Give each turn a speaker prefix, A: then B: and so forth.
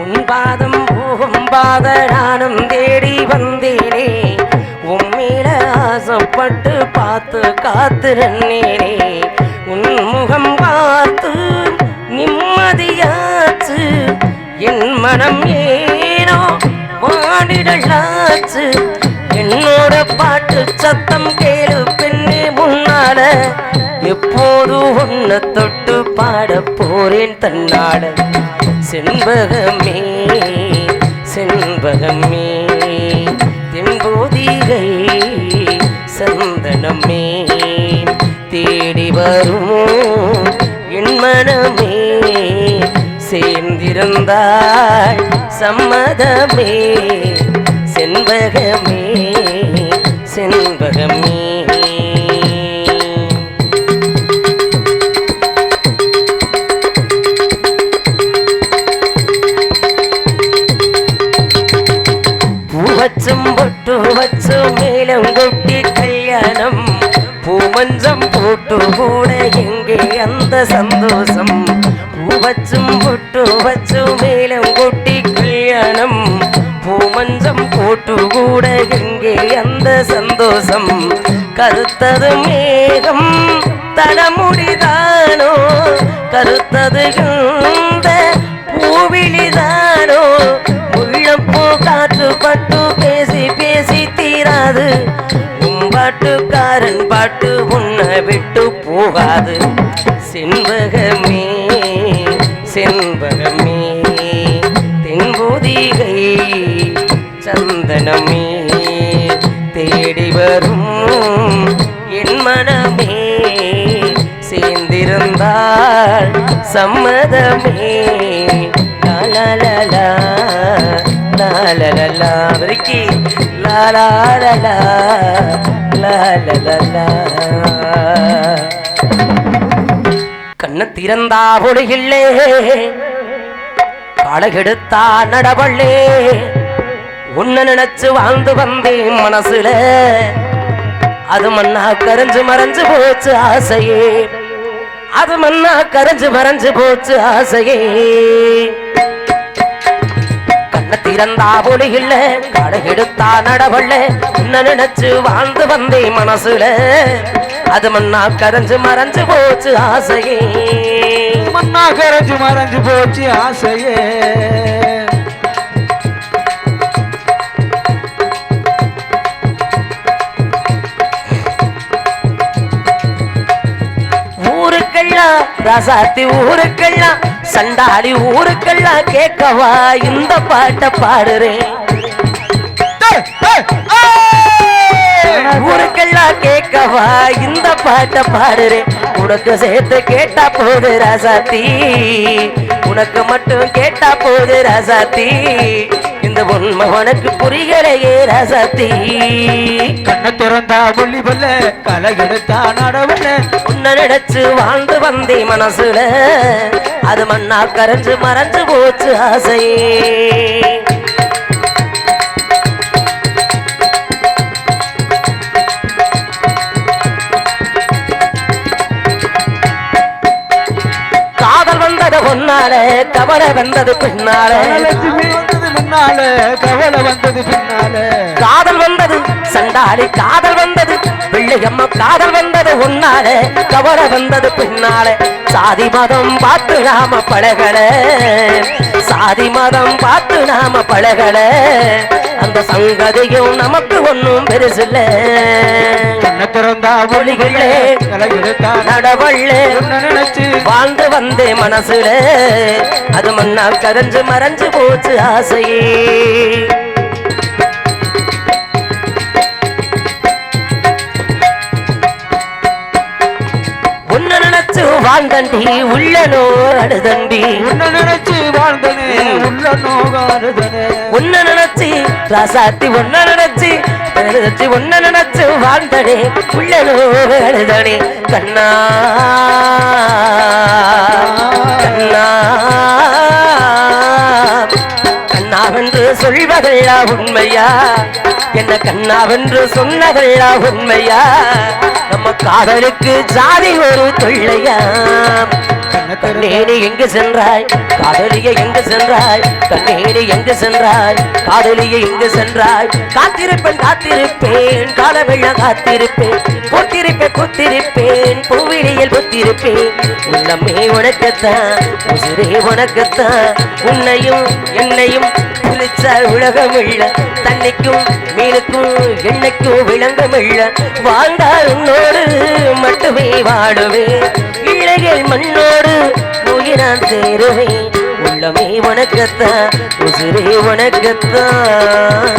A: உன்பாதம் போகும் பாத நானும் தேடி வந்தேனே. உம்மேல ஆசைப்பட்டு பார்த்து காத்திருந்தேனே உன் முகம் பார்த்து நிம்மதியாச்சு. என் மனம் ஏனோ வாடிடலாச்சு என்னோட பாட்டு சத்தம் கேளு பெண்ணே முன்னால. எப்போது உன்னை தொட்டு பாட போறேன் தன்னாட செண்பகமே செண்பகமே. தென்போதிகை சந்தனமே தேடி வரும் என் மனமே. சேர்ந்திருந்தாள் சம்மதமே செண்பகமே செண்பகமே. வச்சும் பொட்டு வச்சும் மேலும் கொட்டி கல்யாணம். பூமஞ்சம் போட்டு கூட எங்கே அந்த சந்தோஷம்? பூவச்சும் பொட்டு வச்சும் மேலும் கொட்டி கல்யாணம். பூமஞ்சம் போட்டு கூட எங்கே அந்த சந்தோஷம்? கருத்தது மேகம் தடமுடிதானோ? கருத்தது பூவிழி போகாது. உன் பாட்டுக்காரன் பாட்டு உன்னை விட்டு போகாது. செண்பகமே செண்பகமே தென்போதிகை சந்தனமே தேடி வரும் என் மனமே சேர்ந்திருந்தாள் சம்மதமே. லாலலலா, லாலலலா. வரிக்கி லாலாலலா, லாலலலா. கண்ணு திறந்தா ஒழுகில்லே காலகெடுத்தா நடவள்ளே உன்ன நினைச்சு வாழ்ந்து வந்தேன் மனசுல அது மண்ணா கரைஞ்சு மறைஞ்சு போச்சு ஆசையே அது மண்ணா கரைஞ்சு மறைஞ்சு போச்சு ஆசையே கண்ண திறந்தா ஒளி இல்ல கடை எடுத்தா நடவல்ல. உன்னை நினைச்சு வாழ்ந்து வந்தேன் மனசுல. அது மண்ணா கரைஞ்சு மறைஞ்சு போச்சு ஆசையே.
B: மண்ணா கரைஞ்சு மறைஞ்சு போச்சு ஆசையே.
A: ஊருக்கெல்லாம் ரசாத்தி ஊருக்கெல்லாம் சண்டாடி ஊருக்கெல்லாம் கேட்கவா? இந்த பாட்டை பாடுறேன்! ஊருக்கெல்லாம் கேட்கவா? இந்த பாட்டை பாடுறேன். உனக்கு சேர்த்து கேட்டா போது ராசாத்தி. உனக்கு மட்டும் கேட்டா போது ராசாத்தி. இந்த உண்மை உனக்கு புரியலையே ராசாத்தி.
B: கண்ணை திறந்தா புள்ளி பல்ல களை எடுத்தா நடவல்ல
A: கிடைச்சு வாழ்ந்து வந்தே மனசுல. அது மண்ணா கரைஞ்சு மறைஞ்சு போச்சு ஆசையே காதல் வந்தது ஒன்னால கவலை வந்தது பின்னால.
B: முன்னால கவலை வந்தது பின்னால.
A: காதல் வந்தது சண்டாளி காதல் வந்தது பிள்ளையம்மா காதல் வந்தது உன்னால கவலை வந்தது பின்னால. சாதி மதம் பார்த்து நாம பழகல சாதி மதம் பார்த்து நாம பழகல. அந்த சங்கதியும் நமக்கு ஒண்ணும் பெருசில்ல.
B: திறந்தா புள்ளி பல்ல களை எடுத்தா
A: நடவள்ளே
B: நினைச்சு?
A: வாழ்ந்து வந்தே மனசுல. அது மண்ணா கரைஞ்சு மறைஞ்சு போச்சு ஆசையே. வாழ்ந்தண்டி உள்ளனோ அழுதண்டி
B: உன்னை நினைச்சு வாழ்ந்தனே உள்ள நோகாருதனே
A: உன்னை நினைச்சு ராசாத்தி உன்னை நினைச்சு நினைச்சு உன்னை நினைச்சு வாழ்ந்தனே உள்ளனோ அழுதனே கண்ணா கண்ணா. கண்ணாவென்று சொல்வதெல்லாம் உண்மையா? என்ன கண்ணாவென்று சொன்னதெல்லாம் உண்மையா? நம்ம காதலுக்கு ஜாதி ஒரு தொல்லையா? கண்ணேடி எங்கு சென்றாய்? காதலிய எங்கு சென்றாய்? கண்ணேடி எங்கு சென்றாய்? காதலிய எங்கு சென்றாய்? காத்திருப்பேன் காத்திருப்பேன் காலவெள்ள காத்திருப்பேன். கொத்திருப்பேன் கொத்திருப்பேன் பூவிழியில் புத்திருப்பேன். உள்ளமே உனக்குத்தான் உசிரே உனக்குத்தான். உன்னையும் என்னையும் புலிச்ச உலகம் இல்ல தண்ணிக்கும் மீனுக்கும் எண்ணெய்க்கும் விளங்கம் இல்ல வாழ்ந்தால் உன்னோடு மட்டுமே வாடுவேன் இளைஞர் மண்ணோடு உயிரான் சேருவேன். உள்ளமே உனக்குத்தான் உசிரே உனக்குத்தான்